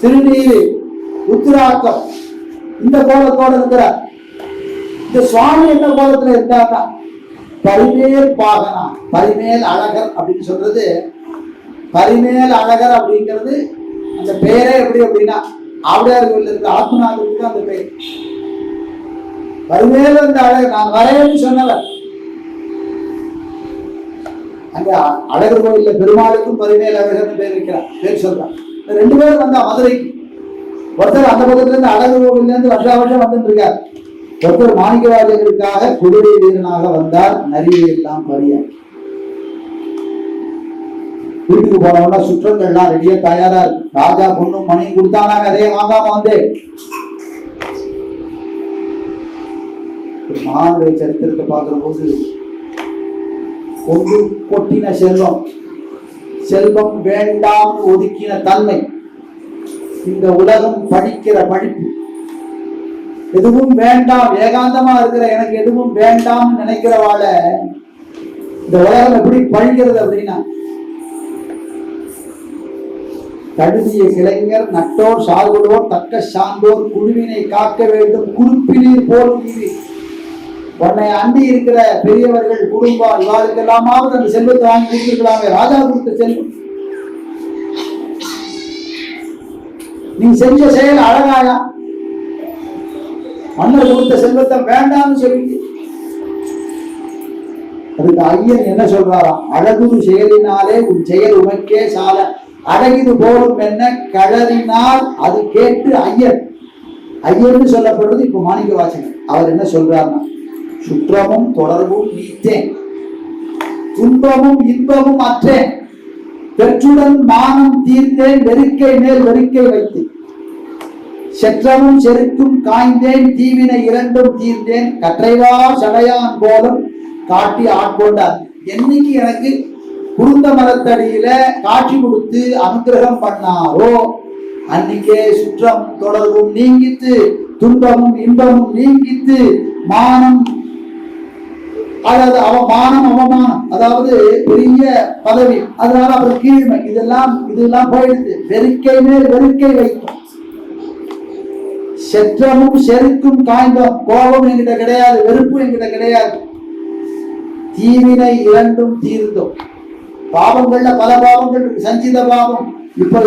திருநீரு உத்திராக்கம் இந்த கோலத்தோட இருக்கிறார் இந்த சுவாமி என்ன கோலத்துல இருந்தாருன்னா பரிமேல் பாகனா பரிமேல் அழகர் அப்படின்னு சொல்றது பரிமேல் அழகர் அப்படிங்கிறது அந்த பெயரே எப்படி அப்படின்னா ஆவிடையார் கோயில் இருக்கிற ஆத்மநாதருக்கு அந்த பெயர் பரிமேல் அந்த அழகர் நான் வரேன்னு சொன்னவர் அங்க அழகர் கோயில்ல பெருமாளுக்கும் பரிமேல் அழகர்னு பேர் இருக்கிறார் பேர் சொல்றான் ரெண்டு பேரும் வந்தா மதுரைக்கு ஒருத்தர் அந்த பக்கத்துல இருந்து அழகர் இருந்து வருஷா வருஷம் வந்துட்டு இருக்கார். ஒருத்தர் மாணிக்கராஜர்களுக்காக குதிரை வீரனாக வந்தார். நரியை எல்லாம் பறிய. வீட்டுக்கு போனவன சுற்றங்கள்லாம் ரெடியா தயாரா இருக்கு. ராஜா பொண்ணும் மணியும் கொடுத்தானாங்க. அதே வாங்காம வந்து. மாணவரை சரித்திரத்தை பார்க்கிற போது கொண்டு கொட்டின செல்வம். செல்வம் வேண்டாம் ஒதுக்கின தன்மை. இந்த உலகம் படிக்கிற படிப்பு. எதுவும் வேண்டாம் ஏகாந்தமா இருக்கிற எனக்கு எதுவும் வேண்டாம்னு நினைக்கிறவால இந்த உலகம் எப்படி பழிக்கிறது அப்படின்னா தடுதிய கிளைஞர் நட்டோர் சார்புடோர் தக்க சார்ந்தோர் குழுவினை காக்க வேண்டும் குறிப்பினீர் போல் உன்னை அண்டி இருக்கிற பெரியவர்கள் குடும்பம் இவாளுக்கெல்லாமாவது அந்த செல்வத்தை வாங்கி கொடுத்துருக்கலாமே. ராஜா கொடுத்த செல்வம். நீ செஞ்ச செயல் அழகாயா? மன்னர் கொடுத்த செல்வத்தை வேண்டாம்னு சொல்லி அதுக்கு ஐயன் என்ன சொல்றாராம் அழகுரு செயலினாலே உன் செயல் உமக்கே சால. அழகிது போலும் என்ன கழறினால் அது கேட்டு ஐயன். ஐயன்னு சொல்லப்படுறது இப்ப மாணிக்க வாசகன் அவர் என்ன சொல்றாருன்னா சுற்றமும் தொடர்பும் நீத்தேன். துன்பமும் இன்பமும் அற்றேன். பெற்றுடன் மானம் தீர்த்தேன் வெறுக்கை மேல் வெறுக்கை வைத்தேன். செற்றமும் செருக்கும் காய்ந்தேன் தீவினை இரண்டும் தீர்ந்தேன். கற்றைவா சடையான் போலும் காட்டி ஆட்கொண்டார் என்னைக்கு எனக்கு குருந்த மரத்தடியில காட்சி கொடுத்து அனுகிரகம் பண்ணாரோ அன்னைக்கே சுற்றம் தொடர்பும் நீங்கித்து துன்பமும் இன்பமும் நீங்கித்து மானம் அதாவது அவமானம் அவமானம். அதாவது பெரிய பதவி. அதனால அவர் கீழ்மை. இதெல்லாம் இதெல்லாம் போயிடுது. வெறுக்கை மேல் வெறுக்கை வைக்கும். செற்றமும் செருக்கும் காய்ந்தோம். கோபம் என்கிட்ட கிடையாது வெறுப்பு என்கிட்ட கிடையாது. தீவினை இரண்டும் தீர்ந்தோம். பாவங்கள்ல பல பாவங்கள் சஞ்சித பாவம். இப்ப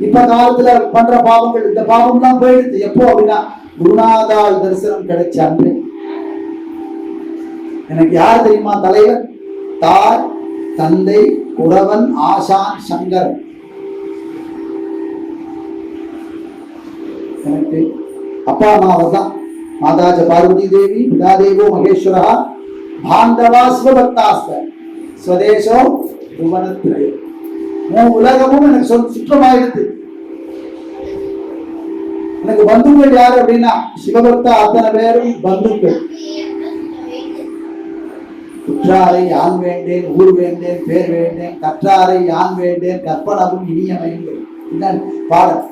இப்ப காலத்துல பண்ற பாவங்கள் இந்த பாவம் தான் போயிடுது. எப்போ அப்படின்னா குருநாதால் தரிசனம் கிடைச்ச அன்று. எனக்கு யார் தெரியுமா தலைவர்? தாய் தந்தை குறவன் ஆசான் சங்கரன். எனக்கு அப்பா அம்மாவர் தான் மாதாஜ பார்வதி தேவி பிதாதேவோ மகேஸ்வரா பாந்தவா ஸ்வபக்தாஸ்த ஸ்வதேசோ புவனத்திரே உன் உலகமும் எனக்கு சொல் சுற்றமாயிருக்கு. எனக்கு பந்துக்கள் யாரு அப்படின்னா சிவபக்தா அத்தனை பேரும் பந்துக்கள் குற்றாரை யான் வேண்டேன் ஊர் வேண்டேன் பேர் வேண்டேன் கற்றாரை யான் வேண்டேன் கற்பனவும் இனிய இதுதான் பாடல்.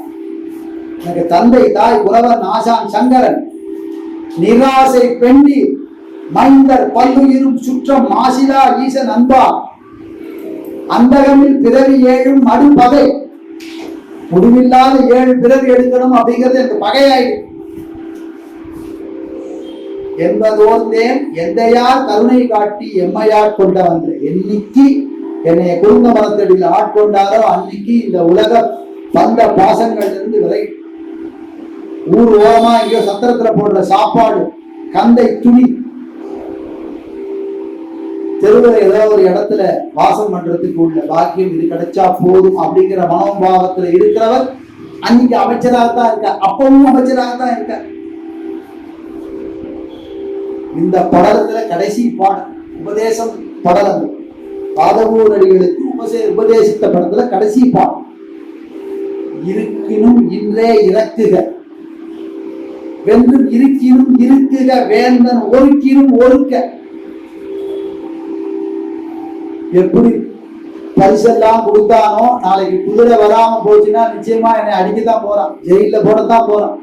எனக்கு தந்தை தாய் புலவன் ஆசான் சங்கரன் நிராசை பெண்டி மைந்தர் பல்லுயிரும் சுற்றம் மாசிலா ஈசன் அன்பா அந்தகமில் பிறவி ஏழும் மடுபகை முடிவில்லாத ஏழு பிறவி எடுக்கணும் அப்படிங்கிறது எனக்கு பகையாயிடு என்பதோர்ந்தேன் எந்தையார் கருணை காட்டி எம்மையார் கொண்ட வந்த என்னைக்கு என்னைய குடும்ப மரத்தடியில் ஆட்கொண்டாரோ அன்னைக்கு இந்த உலக பந்த பாசங்கள்ல இருந்து விலை ஊர் ஓரமா எங்கேயோ சத்திரத்துல போடுற சாப்பாடு கந்தை துணி. தெருவில் ஏதோ ஒரு இடத்துல வாசம் பண்றதுக்கு உள்ள பாக்கியம் இது கிடைச்சா போதும் அப்படிங்கிற மனோபாவத்துல இருக்கிறவர் அன்னைக்கு அமைச்சராக தான் இருக்க அப்பவும் அமைச்சராக தான் இருக்க இந்த படலத்துல கடைசி பாடல் உபதேசம் படலம் பாதவூர் அடிகளுக்கு உபசே உபதேசித்த படத்துல கடைசி பாடம் இருக்கினும் இன்றே இறக்குக. வென்றும் இருக்கினும் இருக்குக வேந்தன் ஒருக்கினும் ஒருக்க. எப்படி பரிசெல்லாம் கொடுத்தானோ நாளைக்கு குதிரை வராம போச்சுன்னா நிச்சயமா என்னை அடிக்கத்தான் போறான் ஜெயில போடத்தான் போறான்.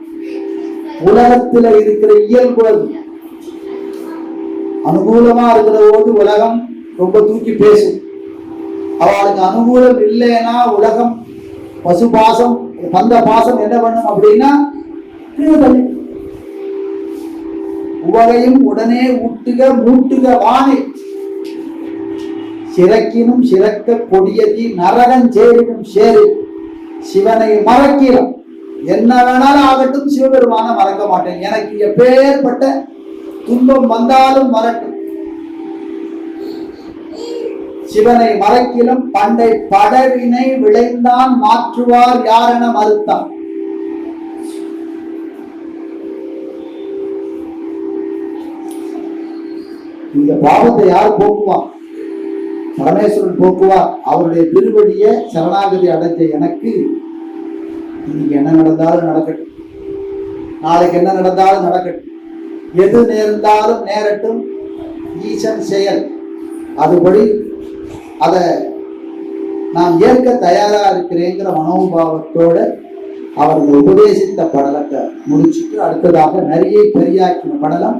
உலகத்துல இருக்கிற இயல்பு அனுகூலமா இருக்கிறதோடு உலகம் ரொம்ப தூக்கி பேசும். அவளுக்கு அனுகூலம் இல்லைன்னா உலகம் பசு பாசம் வந்த பாசம் என்ன பண்ணும் அப்படின்னா உவகையும் உடனே ஊட்டுக மூட்டுக வானே. சிறக்கினும் சிறக்க கொடியதி நரகன் சேரினும் சேரு. சிவனை மறக்கிறோம். என்ன வேணாலும் ஆகட்டும் சிவபெருமான மறக்க மாட்டேன். எனக்கு எப்பேற்பட்ட துன்பம் வந்தாலும் வரட்டும் சிவனை மறைக்கிலும் பண்டை படவினை விளைந்தான் மாற்றுவார் யாரென மறுத்தான் இந்த பாவத்தை யார் போக்குவான் பரமேஸ்வரன் போக்குவார். அவருடைய திருவடிய சரணாகதி அடைஞ்ச எனக்கு இன்னைக்கு என்ன நடந்தாலும் நடக்கட்டும். நாளைக்கு என்ன நடந்தாலும் நடக்கட்டும். எது நேர்ந்தாலும் நேரட்டும் ஈசன் செயல். அதுபடி அதை நான் ஏற்க தயாராக இருக்கிறேங்கிற மனோபாவத்தோடு அவர்கள் உபதேசித்த படலத்தை முடிச்சுட்டு அடுத்ததாக நரியை பெரியாக்கின படலம்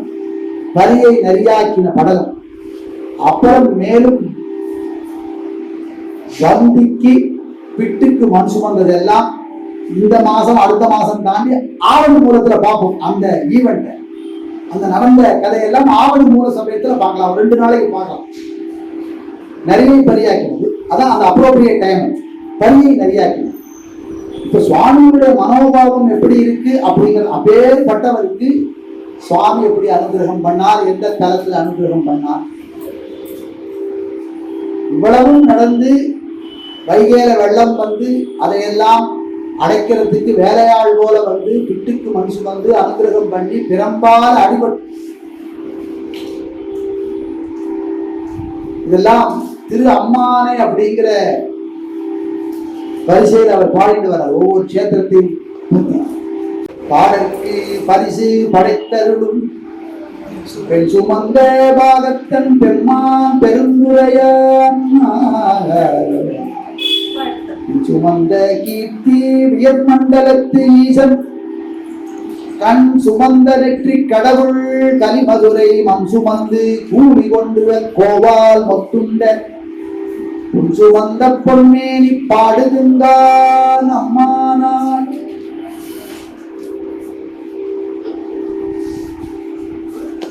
பரியை நரியாக்கின படலம். அப்புறம் மேலும் வந்திக்கு பிட்டுக்கு மண் சுமந்தது எல்லாம் இந்த மாசம் அடுத்த மாசம் தாண்டி ஆவணி மூலத்துல பார்ப்போம் அந்த ஈவெண்ட்டை அந்த நடந்த கதையெல்லாம் ஆவணி மூல சமயத்துல பார்க்கலாம். ரெண்டு நாளைக்கு பார்க்கலாம். நிறைய பரியாக்கினது அதான் அந்த அப்ரோப்ரியேட் டைம் பரியை நிறையாக்கினது. இப்ப சுவாமியுடைய மனோபாவம் எப்படி இருக்கு அப்படிங்கிற அப்பேற்பட்டவருக்கு சுவாமி எப்படி அனுகிரகம் பண்ணார்? எந்த தளத்தில் அனுகிரகம் பண்ணார்? இவ்வளவும் நடந்து வைகேல வெள்ளம் வந்து அதையெல்லாம் அடைக்கிறதுக்கு வேலையாள் போல வந்து பிட்டுக்கு மண் சுமந்து அனுகிரகம் பண்ணி பிறம்பால் அடிபட்டு இதெல்லாம் திரு அம்மானை அப்படிங்கிற வரிசையில் அவர் பாடிட்டு வர்றார். ஒவ்வொரு கஷேத்திரத்தையும் பாடற்கு பரிசு படைத்தருளும் பெண் சுமந்த பாகத்தன் பெம்மான் பெருந்துரையான். சுமந்த கீர்த்தி உயர் மண்டலத்து ஈசன் கண் சுமந்த நெற்றி கடவுள் கலிமதுரை மண் சுமந்து கூலி கொண்டு கோவால் மொத்துண்ட உன் சுமந்த பொன்மேனி பாடுதுங்கான் அம்மானான்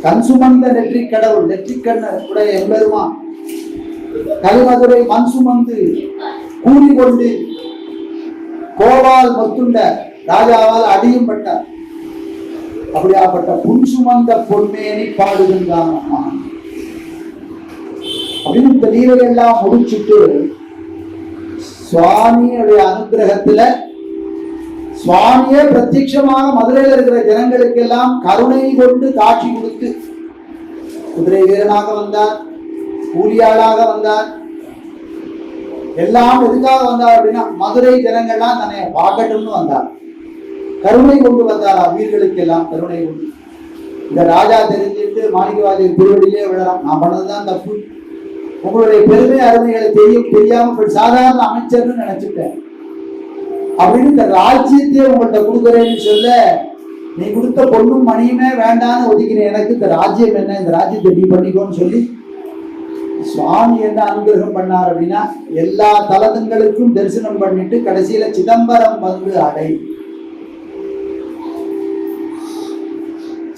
கண் சுமந்த நெற்றி கடவுள் நெற்றிக்கண்ணர் உடைய எம்பெருமான் கலிமதுரை மண் சுமந்து கூறிக்கொண்டு கொண்டு கோவால் மொத்துண்ட ராஜாவால் அடியும் பட்டார் அப்படியாப்பட்ட புன் சுமந்த பொன்மேனி பாடுகின்றான் அம்மா. அப்படின்னு இந்த லீலையெல்லாம் முடிச்சுட்டு சுவாமியுடைய அனுகிரகத்துல சுவாமியே பிரத்யட்சமாக மதுரையில் இருக்கிற ஜனங்களுக்கு எல்லாம் கருணை கொண்டு காட்சி கொடுத்து குதிரை வீரனாக வந்தார் கூலியாளாக வந்தார் எல்லாம் எதுக்காக வந்தார் அப்படின்னா மதுரை ஜனங்கள்லாம் தன்னை பார்க்கட்டும்னு வந்தார். கருணை கொண்டு வந்தாரா வீர்களுக்கு எல்லாம் கருணை கொண்டு. இந்த ராஜா தெரிஞ்சுட்டு மாணிக்கவாதிய திருவடியிலே விழலாம். நான் பண்ணதுதான் தப்பு. உங்களுடைய பெருமை அருமைகளை தெரியும் தெரியாம சாதாரண அமைச்சர்னு நினைச்சுட்டேன். அப்படின்னு இந்த ராஜ்யத்தை உங்கள்கிட்ட கொடுக்குறேன்னு சொல்ல நீ கொடுத்த பொண்ணும் மணியுமே வேண்டான்னு ஒதுக்கினேன். எனக்கு இந்த ராஜ்யம் என்ன? இந்த ராஜ்யத்தை நீ பண்ணிக்கோன்னு சொல்லி சுவாமி என்ன அனுகிரகம் பண்ணார் அப்படின்னா எல்லா தலதங்களுக்கும் தரிசனம் பண்ணிட்டு கடைசியில சிதம்பரம் வந்து அடை.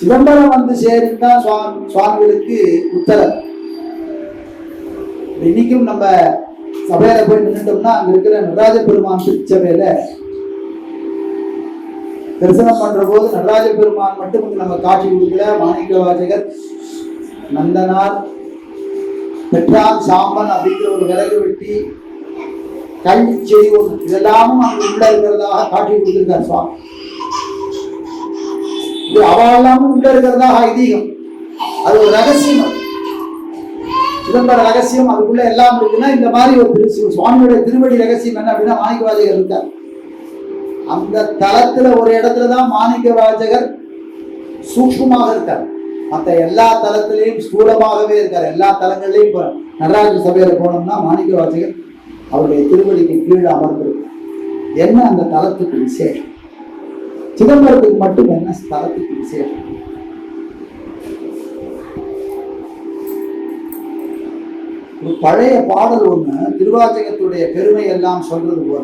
சிதம்பரம் வந்து சேர்ந்தா சுவாமி சுவாமிகளுக்கு உத்தரம் இன்னைக்கும் நம்ம சபையில போய் நின்றுட்டோம்னா அங்க இருக்கிற நடராஜ பெருமான் திருச்சபையில தரிசனம் பண்ற போது நடராஜ பெருமான் மட்டும் நம்ம காட்சி கொடுக்கல. மாணிக்க வாசகர் நந்தனார் பெற்றான் சாம்பன் அப்படிங்கிற ஒரு விறகு வெட்டி கல்வி செய்வோம். இதெல்லாமும் அங்கு உள்ள இருக்கிறதாக காட்டி கொடுத்திருக்கார் சுவாமி. இது அவெல்லாமும் உள்ள இருக்கிறதாக ஐதீகம். அது ஒரு ரகசியம் சிதம்பர ரகசியம் அதுக்குள்ள எல்லாம் இருக்குன்னா இந்த மாதிரி ஒரு திரு சுவாமியோட திருவடி ரகசியம் என்ன அப்படின்னா மாணிக்க வாஜகர் இருக்கார். அந்த தளத்துல ஒரு இடத்துல தான் மாணிக்க வாஜகர் சூக்ஷ்மமாக இருக்கார். மற்ற எல்லா தலத்திலையும் ஸ்தூலமாகவே இருக்கார். எல்லா தலங்கள்லையும் இப்போ நடராஜ சபையில போனோம்னா மாணிக்க வாசகர் அவருடைய திருவடிக்கு கீழே அமர்ந்திருக்கார் என்ன அந்த தலத்துக்கு விசேஷம்? சிதம்பரத்துக்கு மட்டும் என்ன ஸ்தலத்துக்கு விசேஷம்? ஒரு பழைய பாடல் ஒண்ணு திருவாச்சகத்துடைய பெருமை எல்லாம் சொல்றது போல.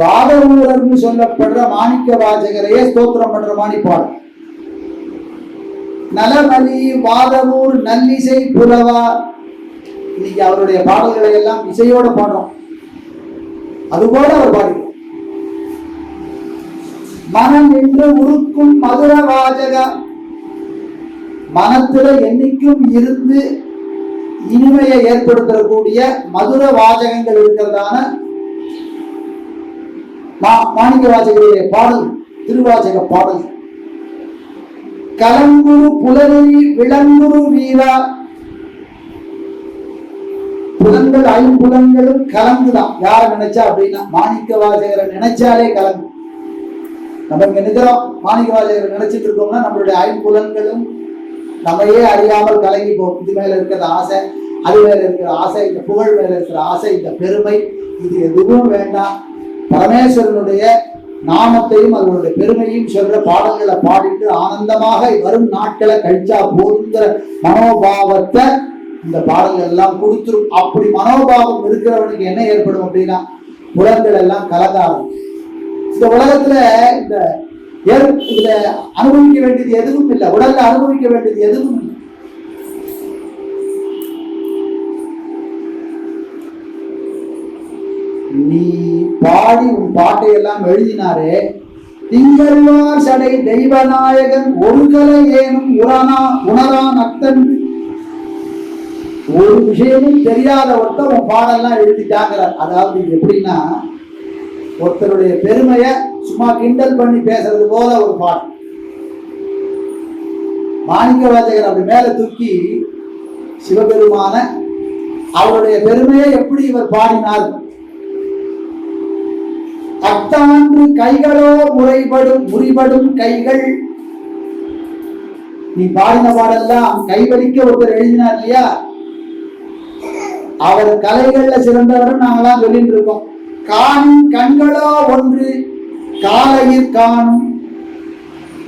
வாதவூரர்னு சொல்லப்படுற மாணிக்க வாசகரையே ஸ்தோத்திரம் பண்ற மாதிரி பாடம் நலமலி வாதவூர் நல்லிசை புலவா. இன்னைக்கு அவருடைய பாடல்களை எல்லாம் இசையோட பாடுறோம். அதுபோல அவர் பாடுகிறார் மனம் என்று உருக்கும் மதுர வாஜக மனத்துல என்னைக்கும் இருந்து இனிமையை ஏற்படுத்தக்கூடிய மதுர வாஜகங்கள் இருக்கிறதான மா- மாணிக்க வாசகருடைய பாடல் திருவாசக பாடல். கலங்குரு புலரி விளங்குரு வீரா. புலன்கள் ஐம்புலன்களும் கலந்துதான். யார நினைச்சா அப்படின்னா மாணிக்க வாசகரை நினைச்சாலே கலங்கு நம்ம இங்க நிக்கிறோம். மாணிக்க வாசகரை நினைச்சிட்டு இருக்கோம்னா நம்மளுடைய ஐம்புலன்களும் நம்மையே அறியாமல் கலங்கி போகும். இது மேல இருக்கிற ஆசை அது மேல இருக்கிற ஆசை இந்த புகழ் மேல இருக்கிற ஆசை இந்த பெருமை இது எதுவும் வேண்டாம். பரமேஸ்வரனுடைய நாமத்தையும் அதனுடைய பெருமையும் சொல்ற பாடல்களை பாடிட்டு ஆனந்தமாக வரும் நாட்களை கழிச்சா போதுங்கிற மனோபாவத்தை இந்த பாடல்கள் எல்லாம் கொடுத்துரும். அப்படி மனோபாவம் இருக்கிறவனுக்கு என்ன ஏற்படும் அப்படின்னா புலன்கள் எல்லாம் கலங்காது இந்த உலகத்துல இந்த இதுல அனுபவிக்க வேண்டியது எதுவும் இல்லை. உடல்ல அனுபவிக்க வேண்டியது எதுவும் இல்லை. நீ பாடி உன் பாட்டை எல்லாம் எழுதினாரே. திங்கள்வார் சடை தெய்வநாயகன் ஒரு கலை ஏனும் உரணா உணரா அத்தன் ஒரு விஷயமும் தெரியாத ஒருத்தர் உன் பாடெல்லாம் எழுதிட்டாங்கிறார் அதாவது எப்படின்னா ஒருத்தருடைய பெருமையை சும்மா கிண்டல் பண்ணி பேசுறது போல ஒரு பாட்டு. மாணிக்க வாசகர் அப்படி மேல தூக்கி சிவபெருமான அவருடைய பெருமையை எப்படி இவர் பாடினார்? அத்தாண்டு கைகளோ முறைபடும் முறிபடும் கைகள். நீ பாடின பாடெல்லாம் கைவலிக்க ஒருத்தர் எழுதினார் இல்லையா? அவர் கலைகள்ல சிறந்தவர் நாங்களாம் சொல்லிட்டு இருக்கோம். காணும் கண்களோ ஒன்று காலையில் காணும்.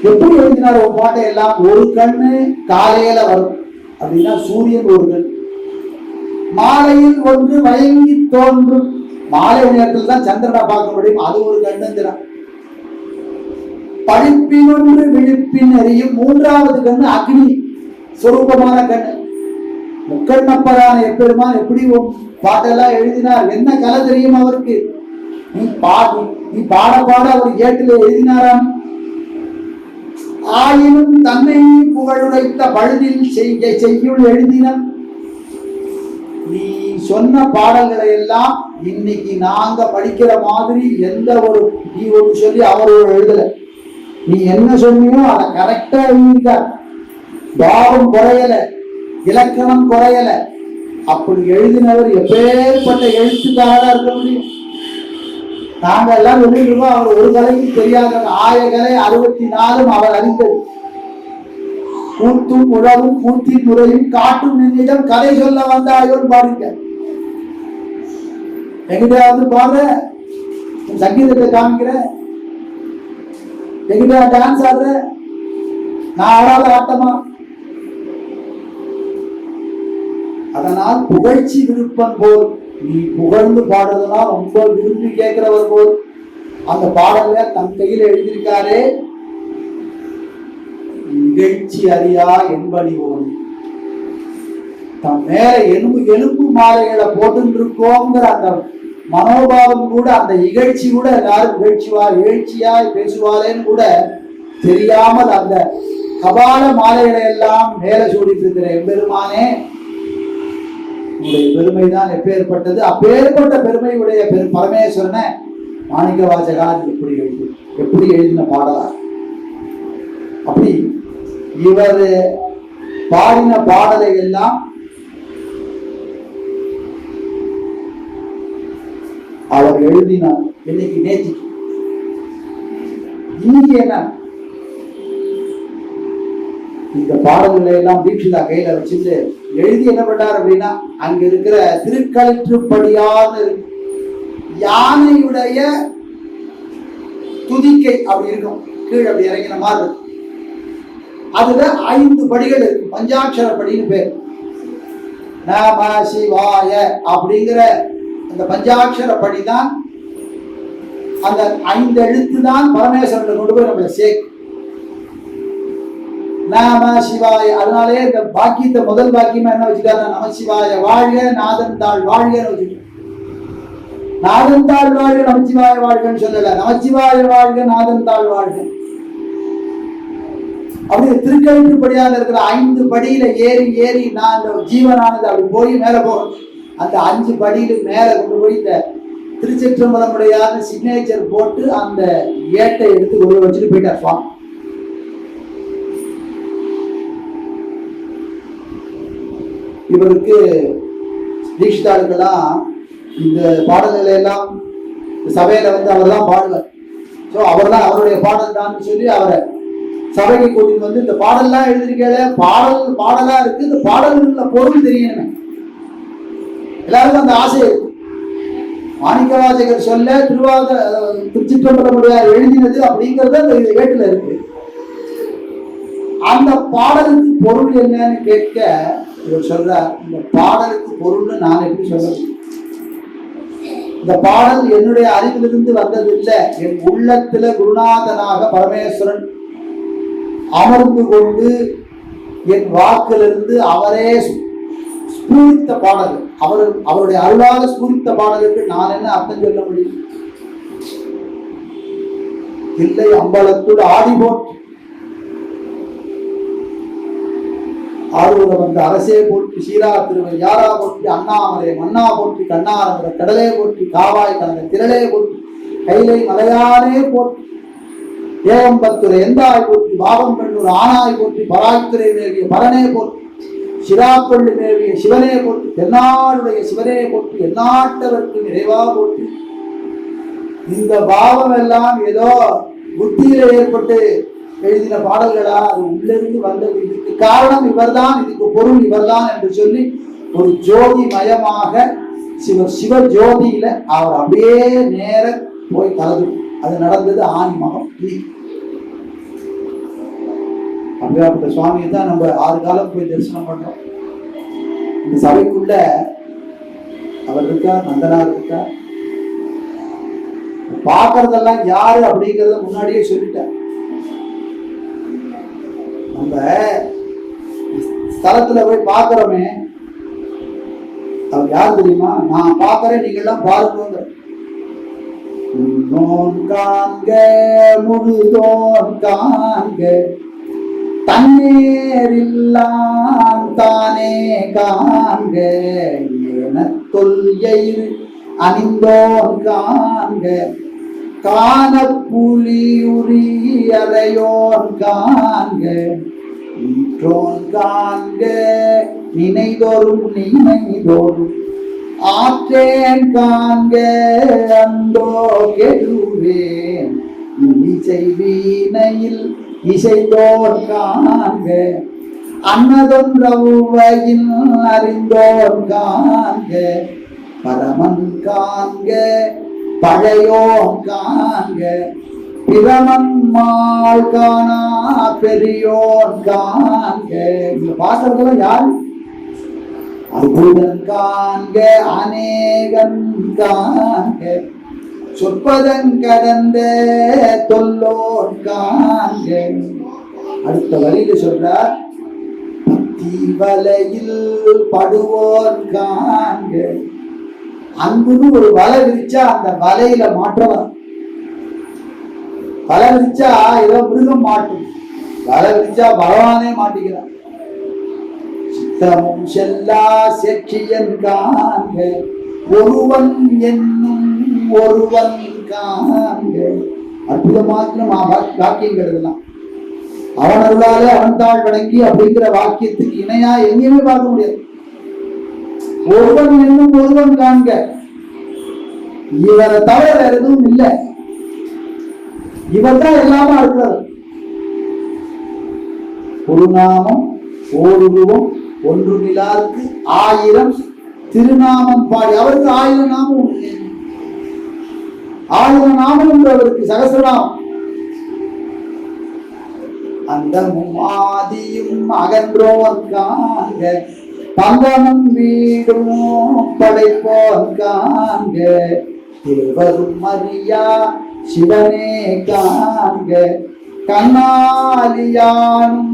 எப்படி எழுதினார் ஒரு பாட்டை எல்லாம்? ஒரு கண்ணு காலையில வரும். அப்படின்னா சூரியன் ஒரு கண். மாலையில் ஒன்று வயங்கி தோன்றும். மாலை நேரத்தில் தான் சந்திரனை பார்க்க முடியும். அது ஒரு கண்ணந்திரம் பழிப்பினொன்று விழிப்பின் அறியும் மூன்றாவது கண்ணு அக்னி. சுரூபமான கண்ணு. முக்கண்ணப்பரான எப்பெருமான் எப்படி பாட்டெல்லாம் எழுதினார். என்ன கலை தெரியும் அவருக்கு? நீ பாடு நீ பாட பாட அவர் ஏட்டில் எழுதினாராம். ஆயினும் தன்னை புகழுரைத்த பழுதில் செய்ய செய்யுள் எழுதினான் நீ சொன்ன பாடல்களை எல்லாம் இன்னைக்கு நாங்க படிக்கிற மாதிரி எந்த ஒரு நீ ஒன்று சொல்லி அவர் ஒரு எழுதல. நீ என்ன சொன்னியோ அதை கரெக்டா எழுதியிருக்கார். பாவம் குறையல இலக்கணம் குறையல. அப்படி எழுதினவர் எப்பேற்பட்ட எழுத்துக்காரரா இருக்க முடியும்? நாங்க எல்லாம் சொல்லிருக்கோம் அவர் ஒரு கலைக்கு தெரியாத ஆய கலை அறுபத்தி நாலும் அவர் அறிந்தது. கூத்தும் உழவும் கூத்தின் முறையும் காட்டும் நின்னிடம் கதை சொல்ல வந்தாயோன்னு பாருங்க. எங்கிட்ட போற சங்கீதத்தை காமிக்கிற. எங்கிட்ட டான்ஸ் ஆடுற. நான் ஆடாத ஆட்டமா? அதனால் புகழ்ச்சி விருப்பம் போல் நீ புகழ்ந்து பாடுறதுனா ரொம்ப விரும்பி கேட்கிறவர் போல். அந்த பாடல தன் கையில் எழுதியிருக்காரே. நிகழ்ச்சி அறியா என்படி ஓடி தன். மேல எலும்பு எலும்பு மாலைகளை போட்டு இருக்கோங்கிற அந்த மனோபாவம் கூட அந்த இகழ்ச்சி கூட எல்லாரும் இகழ்ச்சிவா இகழ்ச்சியா பேசுவாளேன்னு கூட தெரியாமல் அந்த கபால மாலைகளை எல்லாம் மேல சூடிட்டு இருக்கிற எம்பெருமானே உங்களுடைய பெருமைதான் எப்பேற்பட்டது. அப்பேற்பட்ட பெருமை உடைய பெரு பரமேஸ்வரனை மாணிக்க வாசகார் எப்படி எழுதி எப்படி எழுதின பாடலா? அப்படி இவர் பாடின பாடலை எல்லாம் அவர் எழுதினார் இன்னைக்கு நேற்று இன்னைக்கு என்ன? இந்த பாடல்களை எல்லாம் தீட்சிதா கையில வச்சுட்டு எழுதி என்ன பண்ணார் அப்படின்னா அங்க இருக்கிற திருக்களிற்றுப்படியான யானையுடைய துதிக்கை அப்படி இருக்கும். கீழே அப்படி இறங்கின மாதிரி இருக்கும். அதுல ஐந்து படிகள் இருக்கு. பஞ்சாட்சர படின்னு பேர். நம சிவாய அப்படிங்கிற அந்த பஞ்சாட்சர படிதான் அந்த ஐந்து எழுத்து தான் பரமேஸ்வரன் கொண்டு போய் நம்மளை சேர்க்கும். நாம சிவாய அதனாலே இந்த பாக்கியத்தை முதல் பாக்கியமா என்ன வச்சுக்காங்க நம சிவாய வாழ்க நாதன் தாழ் வாழ்கன்னு வச்சுக்கோங்க நாதன் தாழ் வாழ்க நமச்சிவாய வாழ்கன்னு சொல்லல. நமச்சிவாய வாழ்க நாதன் தாழ் வாழ்க. அப்படி திருக்கழிப்புப்படியாக இருக்கிற ஐந்து படியில ஏறி ஏறி நான் அந்த ஜீவனானது அப்படி போய் மேல போகணும். அந்த அஞ்சு படியில மேல கொண்டு போய் இந்த திருச்சிற்றம்பலமுடையார் சிக்னேச்சர் போட்டு அந்த ஏட்டை எடுத்து கொண்டு வச்சுட்டு போயிட்டார் சுவாமி. இவருக்கு தீட்சிதாளுக்கெல்லாம் இந்த பாடல்களை எல்லாம் சபையில வந்து அவர் தான் பாடுவார். ஸோ அவர் தான் அவருடைய பாடல் தான் சொல்லி அவரை சபைக்கு கூட்டிட்டு வந்து இந்த பாடல்லாம் எழுதிருக்கல பாடல் பாடலா இருக்கு இந்த பாடல்கள் பொருள் தெரியணுமே. எல்லாருக்கும் அந்த ஆசை இருக்கு. மாணிக்கவாசகர் சொல்ல திருவாத திருச்சிற்றம்பலமுடையார் எழுதினது அப்படிங்கிறது அந்த ஏட்டுல இருக்கு. அந்த பாடலுக்கு பொருள் என்னன்னு கேட்க இவர் சொல்றார் இந்த பாடலுக்கு பொருள்னு நான் எப்படி சொல்ல இந்த பாடல் என்னுடைய அறிவிலிருந்து வந்ததில்லை என் உள்ளத்துல குருநாதனாக பரமேஸ்வரன் அமர்ந்து கொண்டு என் வாக்கிலிருந்து அவரே சூரித்த பாடல் அவர் அவருடைய அருளாக சூரித்த பாடலுக்கு நான் என்ன அர்த்தம் சொல்ல முடியும்? இல்லை அம்பலத்துள் ஆடி போட்டு ஆரூர வந்த அரசே போற்றி சீரா திருவை யாரா போற்றி அண்ணாமலை மன்னா போற்றி கண்ணாரமுற கடலே போற்றி காவாய் கலந்த திரளே போற்றி கைலை மலையானே போற்றி. ஏகம்பத்துரை எந்தாய் போற்றி பாவம் பெண்ணூர் ஆனாய் போற்றி பராய்த்துறை மேவிய பரனே போற்றி. சிராப்பள்ளி மேவிய சிவனே போற்றி தென்னாடுடைய சிவனே போற்றி எந்நாட்டவர்க்கு நிறைவாக போற்றி. இந்த பாவம் எல்லாம் ஏதோ புத்தியில ஏற்பட்டு எழுதின பாடல்களா? அது உள்ளிருந்து வந்தது இதுக்கு காரணம் இவர்தான் இதுக்கு பொருள் இவர்தான் என்று சொல்லி ஒரு ஜோதி மயமாக சிவ சிவ ஜோதியில அவர் அப்படியே நேர போய் கலந்து அது நடந்தது ஆன்மகம் அப்படியாப்பட்ட சுவாமியை தான் நம்ம ஆறு காலம் போய் தரிசனம் பண்றோம் இந்த சபைக்குள்ள அவர் இருக்கா நந்தனார் இருக்கா? பார்க்கறதெல்லாம் யாரு அப்படிங்கறத முன்னாடியே சொல்லிட்டேன். நம்ம ஸ்தலத்துல போய் பாக்குறோமே அவர் யார் தெரியுமா? நான் பார்க்கறேன் நீங்க எல்லாம் பாருங்க உன்னோன் முழுதோன் காண்க தன்னேரில்லாம் தானே காண்க என தொல்யையில் அணிந்தோன் காண்க. காண புலியுரி அறையோன் காண்க ஈற்றோன் காண்க நினைதோறும் நினைதோறும். ஆற்றேன் காண்க அந்தோ கெடுவேன் இசை வீணையில் இசைத்தோர் காண்க அன்னதொன்றவையில் அறிந்தோர் காண்க பரமன் காண்க பழையோன் காண்க பிரமன் மால் காணா பெரியோன் காண்க இங்க பாக்குறதுல யாரு? அற்புதன் காண்க அநேகன் காண்க சொற்பதன் கடந்த தொல்லோன் காண்க. அடுத்த வரியில சொல்றார் தீவலையில் படுவோன் காண்க. அன்புன்னு ஒரு வலை விரிச்சா அந்த வலையில மாற்றலாம் வலை விரிச்சா ஏதோ மிருகம் மாட்டும். வலை விரிச்சா பகவானே மாட்டிக்கிறான் சித்தமும் செல்லா செக்கியன் காண்க. ஒருவன் என்னும் ஒருவன் காண்க அற்புதமாக்கிற வாக்கியங்கள் இதெல்லாம் அவன் அருளாலே அவன் தாழ் வணங்கி அப்படிங்கிற வாக்கியத்துக்கு இணையா எங்கேயுமே பார்க்க முடியாது. ஒருவன் என்னும் ஒருவன் காண்க. இவரை தவிர வேற எதுவும் இல்லை. இவர் தான் எல்லாமா இருக்கிறார் ஒரு நாமம் ஓருருவம் ஒன்று நிலாருக்கு ஆயிரம் திருநாமம் பாடி அவருக்கு ஆயிரம் நாமம் உண்டு. ஆயிரம் நாமம் உண்டு அவருக்கு சகசிரநாமம். அந்த ஆதியும் அகன்றோன் பந்தமும் வீடும் படைப்போன் காண்க தேவரும் அறியா சிவனே காங்க கண்ணாலியானும்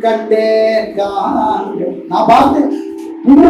கண்டே காங்க நான் பார்த்து நீங்க